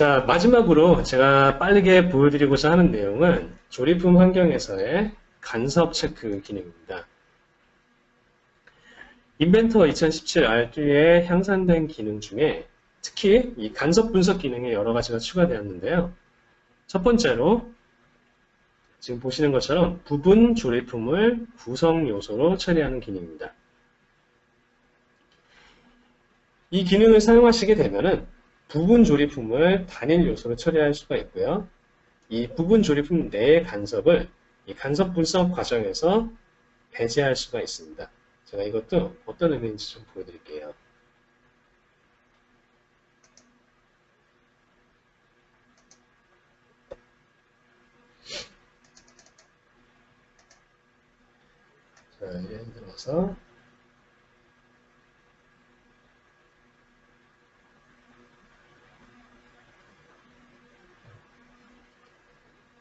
자, 마지막으로 제가 빠르게 보여드리고자 하는 내용은 조립품 환경에서의 간섭 체크 기능입니다. 인벤터 2017 R2에 향상된 기능 중에 특히 이 간섭 분석 기능에 여러 가지가 추가되었는데요. 첫 번째로 지금 보시는 것처럼 부분 조립품을 구성 요소로 처리하는 기능입니다. 이 기능을 사용하시게 되면은 부분 조립품을 단일 요소로 처리할 수가 있고요. 이 부분 조립품 내의 간섭을 이 간섭 분석 과정에서 배제할 수가 있습니다. 제가 이것도 어떤 의미인지 좀 보여드릴게요. 자, 예를 들어서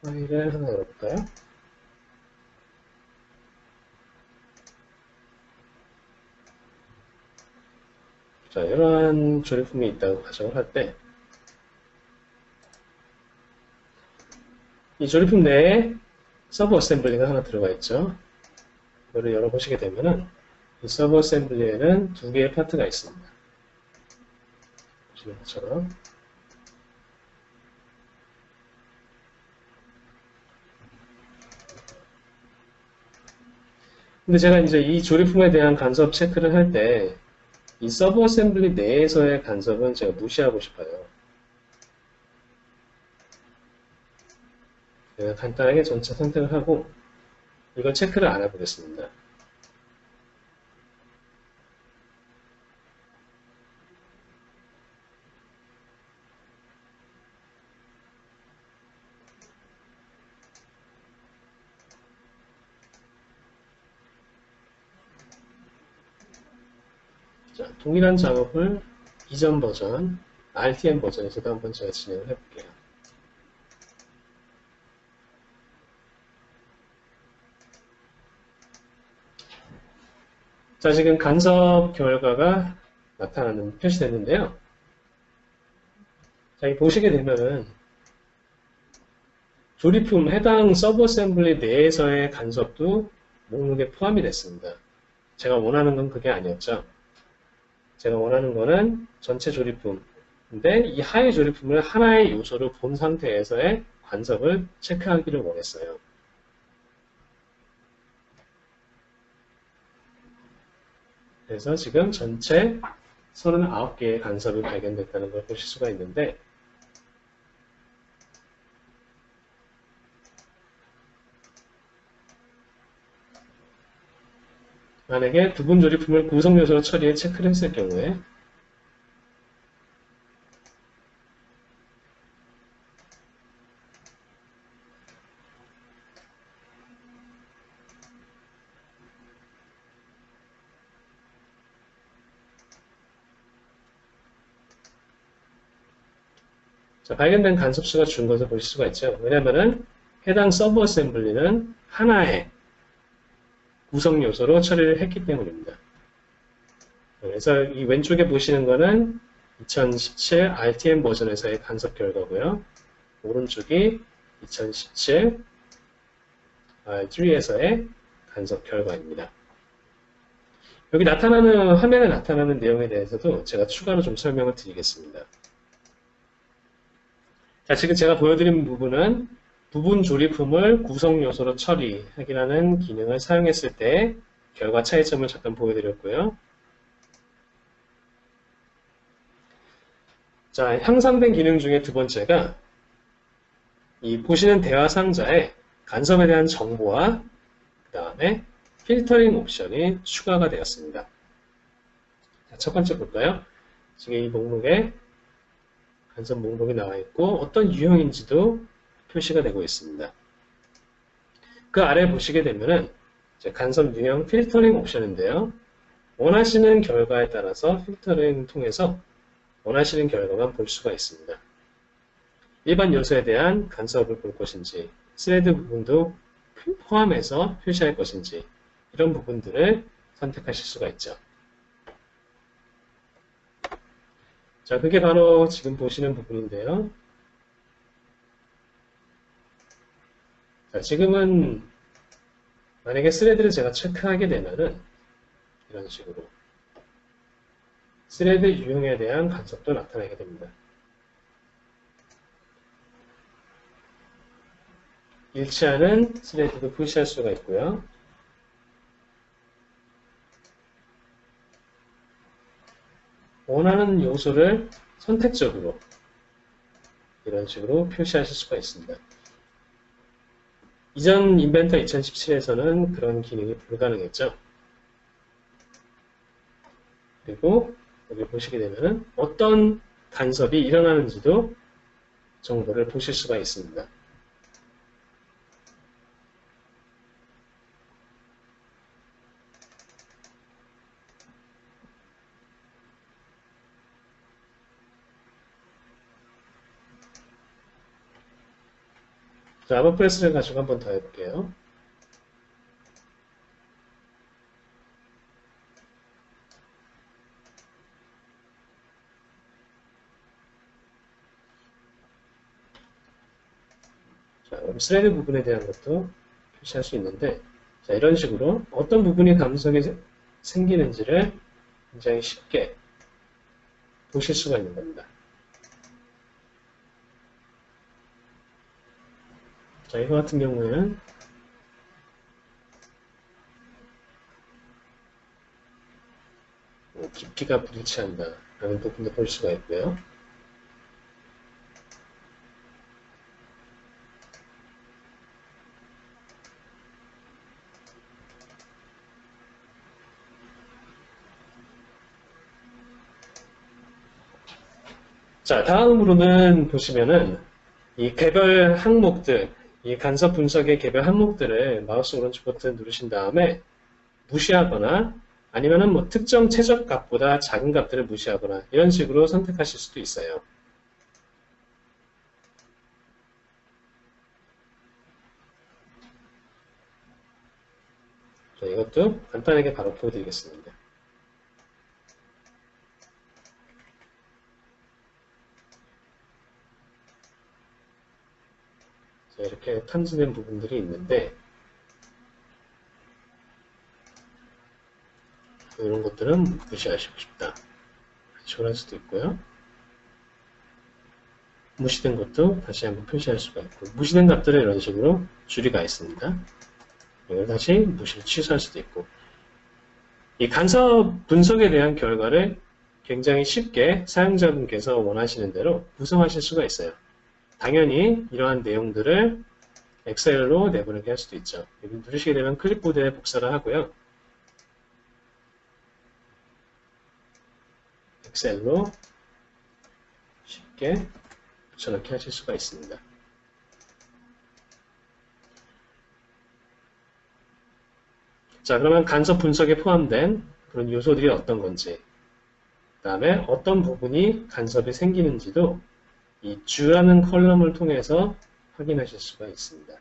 파일을 하나 열어볼까요? 자, 이러한 조립품이 있다고 가정을 할 때, 이 조립품 내에 서버 어셈블리가 하나 들어가 있죠. 이거를 열어보시게 되면은, 이 서버 어셈블리에는 두 개의 파트가 있습니다. 보시는 것처럼. 근데 제가 이제 이 조립품에 대한 간섭 체크를 할 때, 이 서브 어셈블리 내에서의 간섭은 제가 무시하고 싶어요. 제가 간단하게 전체 선택을 하고, 이걸 체크를 안 해보겠습니다. 자, 동일한 작업을 이전 버전, RTM 버전에서도 한번 제가 진행을 해볼게요. 자, 지금 간섭 결과가 나타나는 표시됐는데요. 자, 이 보시게 되면은 조립품 해당 서브 어셈블리 내에서의 간섭도 목록에 포함이 됐습니다. 제가 원하는 건 그게 아니었죠. 제가 원하는 거는 전체 조립품인데 이 하의 조립품을 하나의 요소로 본 상태에서의 간섭을 체크하기를 원했어요. 그래서 지금 전체 39개의 간섭이 발견됐다는 걸 보실 수가 있는데 만약에 부분 조립품을 구성 요소로 처리해 체크를 했을 경우에 자, 발견된 간섭수가 준 것을 보실 수가 있죠. 왜냐하면 해당 서브 어셈블리는 하나의 구성 요소로 처리를 했기 때문입니다. 그래서 이 왼쪽에 보시는 거는 2017 RTM 버전에서의 간섭 결과고요. 오른쪽이 2017 R3에서의 간섭 결과입니다. 여기 나타나는 화면에 나타나는 내용에 대해서도 제가 추가로 좀 설명을 드리겠습니다. 자, 지금 제가 보여드린 부분은 부분 조립품을 구성 요소로 처리하기라는 기능을 사용했을 때 결과 차이점을 잠깐 보여드렸고요. 자, 향상된 기능 중에 두 번째가 이 보시는 대화 상자에 간섭에 대한 정보와 그 다음에 필터링 옵션이 추가가 되었습니다. 자, 첫 번째 볼까요? 지금 이 목록에 간섭 목록이 나와 있고 어떤 유형인지도 표시가 되고 있습니다. 그 아래 보시게 되면은 간섭 유형 필터링 옵션인데요. 원하시는 결과에 따라서 필터링 통해서 원하시는 결과만 볼 수가 있습니다. 일반 요소에 대한 간섭을 볼 것인지 스레드 부분도 포함해서 표시할 것인지 이런 부분들을 선택하실 수가 있죠. 자, 그게 바로 지금 보시는 부분인데요. 자, 지금은 만약에 스레드를 제가 체크하게 되면은 이런 식으로 스레드 유형에 대한 간섭도 나타나게 됩니다. 일치하는 스레드도 표시할 수가 있고요. 원하는 요소를 선택적으로 이런 식으로 표시하실 수가 있습니다. 이전 인벤터 2017에서는 그런 기능이 불가능했죠. 그리고 여기 보시게 되면 어떤 간섭이 일어나는지도 정보를 보실 수가 있습니다. 자, 아바프레스를 가지고 한번 더 해볼게요. 자, 그럼 스레드 부분에 대한 것도 표시할 수 있는데, 자, 이런 식으로 어떤 부분이 감성이 생기는지를 굉장히 쉽게 보실 수가 있는 겁니다. 자, 이거 같은 경우에는 뭐 깊이가 불일치한다 라는 부분도 볼 수가 있고요. 자, 다음으로는 보시면은 이 개별 항목들, 이 간섭 분석의 개별 항목들을 마우스 오른쪽 버튼 누르신 다음에 무시하거나 아니면은 뭐 특정 최적 값보다 작은 값들을 무시하거나 이런 식으로 선택하실 수도 있어요. 자, 이것도 간단하게 바로 보여드리겠습니다. 이렇게 탐지된 부분들이 있는데 이런 것들은 무시하시고 싶다. 조할 수도 있고요. 무시된 것도 다시 한번 표시할 수가 있고 무시된 값들은 이런 식으로 줄이가 있습니다. 이걸 다시 무시를 취소할 수도 있고 이 간섭 분석에 대한 결과를 굉장히 쉽게 사용자분께서 원하시는 대로 구성하실 수가 있어요. 당연히 이러한 내용들을 엑셀로 내보내게 할 수도 있죠. 누르시게 되면 클립보드에 복사를 하고요. 엑셀로 쉽게 붙여넣기 하실 수가 있습니다. 자, 그러면 간섭 분석에 포함된 그런 요소들이 어떤 건지, 그 다음에 어떤 부분이 간섭이 생기는지도 이 주라는 컬럼을 통해서 확인하실 수가 있습니다.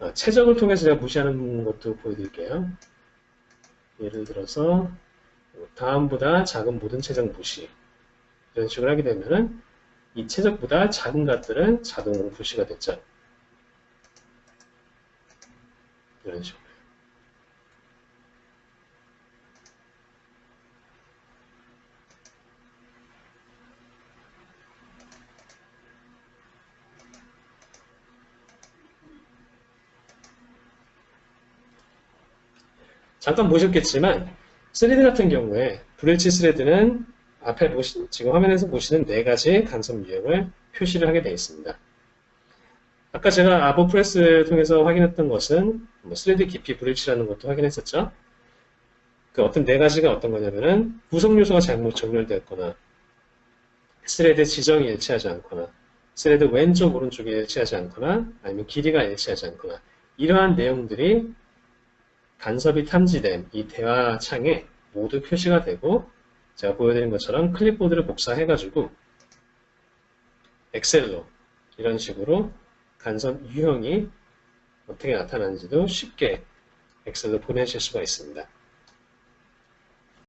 어, 최적을 통해서 제가 무시하는 것도 보여드릴게요. 예를 들어서 다음보다 작은 모든 최적 무시 이런 식으로 하게 되면은 이 최적보다 작은 값들은 자동으로 부시가 됐죠. 이런 식으로. 잠깐 보셨겠지만 3D 같은 경우에 브릿지 스레드는 앞에 보시, 지금 화면에서 보시는 네 가지 간섭 유형을 표시를 하게 되어 있습니다. 아까 제가 아보프레스를 통해서 확인했던 것은 뭐 스레드 깊이 브릿지라는 것도 확인했었죠. 그 어떤 네 가지가 어떤 거냐면은 구성 요소가 잘못 정렬되었거나 스레드 지정이 일치하지 않거나 스레드 왼쪽 오른쪽이 일치하지 않거나 아니면 길이가 일치하지 않거나 이러한 내용들이 간섭이 탐지된 이 대화 창에 모두 표시가 되고 제가 보여드린 것처럼 클립보드를 복사해가지고 엑셀로 이런 식으로 간섭 유형이 어떻게 나타나는지도 쉽게 엑셀로 보내실 수가 있습니다.